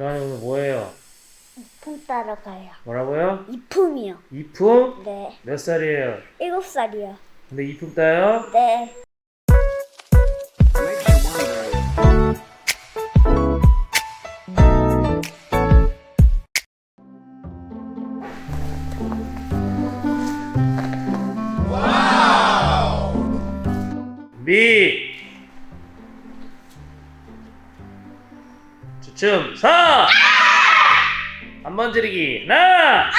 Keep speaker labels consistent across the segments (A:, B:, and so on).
A: 주환이 오늘 뭐예요?
B: 이품 따러 가요.
A: 뭐라고요?
B: 이품이요.
A: 이품?
B: 네.
A: 몇 살이에요?
B: 일곱 살이요.
A: 근데 이품 따요?
B: 네.
A: 미 춤 서! 한번 지르기 하나!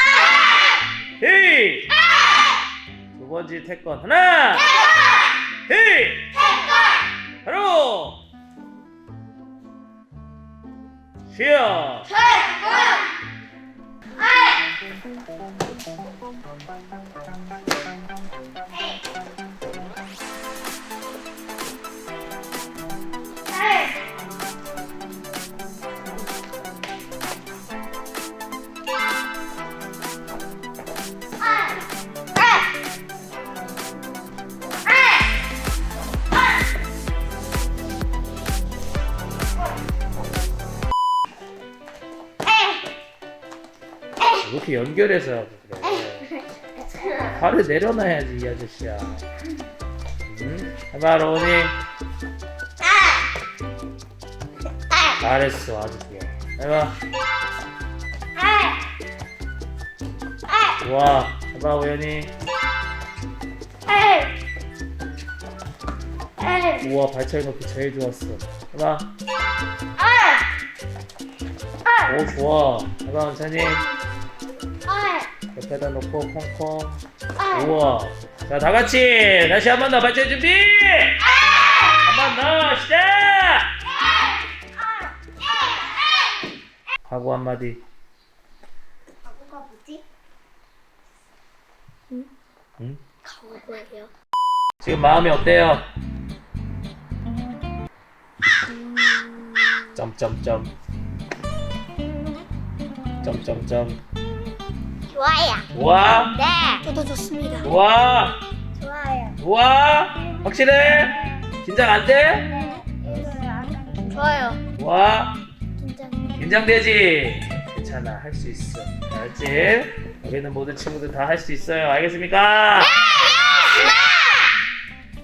A: 히두 번째 태권 하나! 히 바로! 쉬어 이렇게 연결해서 하고 그래. 발을 내려놔야지 이 아저씨야. 응? 해봐 로운이 잘했어 아주 좋아 해봐. 좋아. 해봐 우연히. 우와 발차기 높이 제일 좋았어. 해봐. 오 좋아. 해봐 원찬이 옆에다 놓고 콩콩. 우와. 자 다같이 다시 한 번 더 발차기 준비! 한 번 더 시작! 각오 한마디.
B: 가구가 뭐지?
A: 응?
B: 가구예요.
A: 지금 마음이 어때요? 점점점. 점점점
B: 좋아요.
A: 좋아
B: 네. 저도 좋습니다.
A: 좋아
B: 좋아요.
A: 좋아 확실해? 긴장 안 돼?
B: 네. 좋아요.
A: 좋아
B: 긴장.
A: 긴장되지? 괜찮아 할 수 있어 알았지? 여기 있는 모든 친구들 다 할 수 있어요 알겠습니까?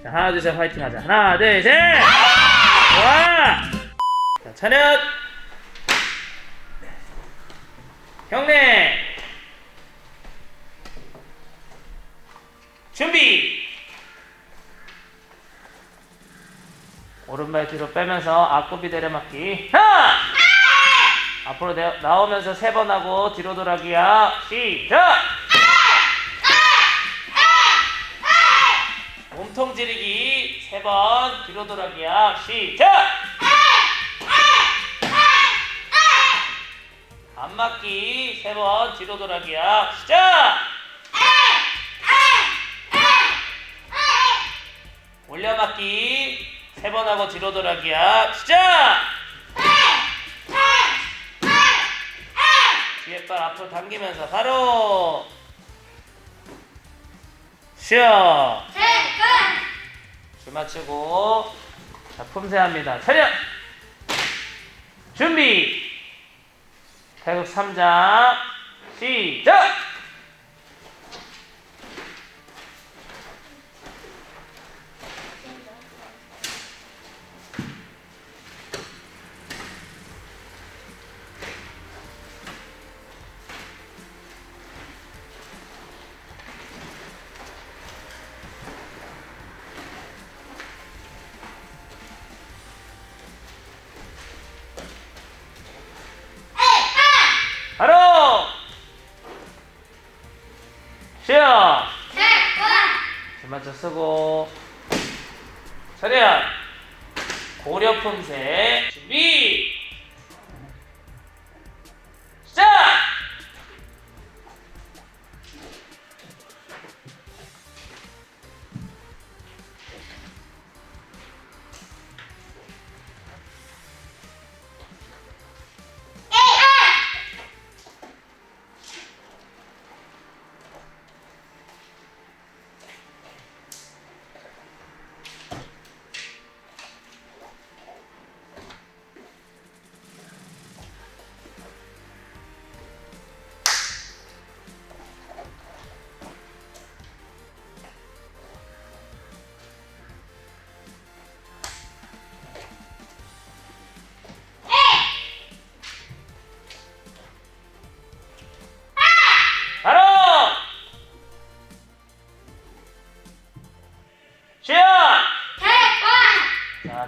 A: 자 하나 둘 셋 화이팅 하자 하나 둘 셋 좋아 자 차렷 형네 준비. 오른발 뒤로 빼면서 앞굽이 내려맞기. 하나 앞으로 내, 나오면서 세 번 하고 뒤로 돌아기야. 시작! 몸통 지르기 세 번 뒤로 돌아기야. 시작! 안 맞기 세 번 뒤로 돌아기야. 시작 올려맞기 세 번 하고 뒤로 돌아기야. 시작! 뒤에 발 앞으로 당기면서 바로 쉬어 줄 맞추고 자 품새합니다. 차렷! 준비! 태극 3장 시작 쓰고. 차렷. 고려 품새 준비. 시작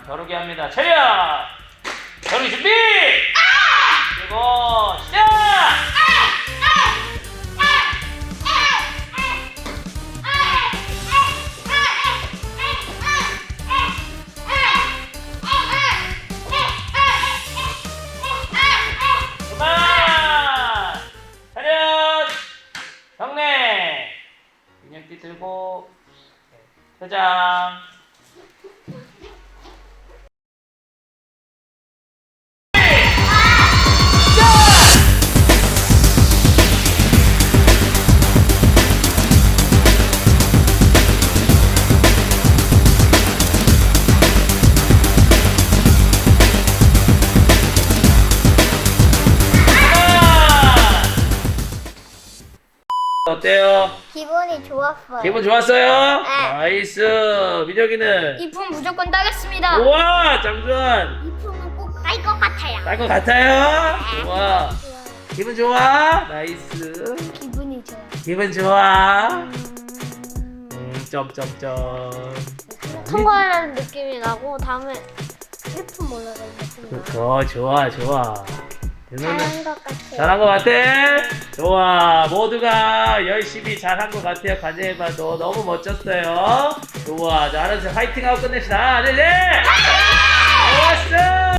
A: 겨루기 합니다. 차렷! 겨루기 준비! 그리고 시작! 그만! 차렷! 경례! 인형띠 들고 퇴장! 어때요?
B: 기분이 좋았어요.
A: 기분 좋았어요?
B: 네.
A: 나이스. 민혁이는
B: 이 품 무조건 따겠습니다.
A: 우와 장준
B: 이 품은 꼭 딸 것 같아요.
A: 딸 것 같아요? 좋아. 기분 좋아? 나이스.
B: 기분이 좋아요.
A: 기분 좋아? 음, 점점점.
B: 통과하는 느낌이 나고 다음에 1품 올라가겠습니다.
A: 그거 좋아 좋아.
B: 잘한 것 같아요.
A: 잘한 것 같아? 좋아. 모두가 열심히 잘한 것 같아요. 관제해봐도 너무 멋졌어요. 좋아. 자, 하나씩 화이팅하고 끝냅시다. 하나, 둘, 셋! 좋았어!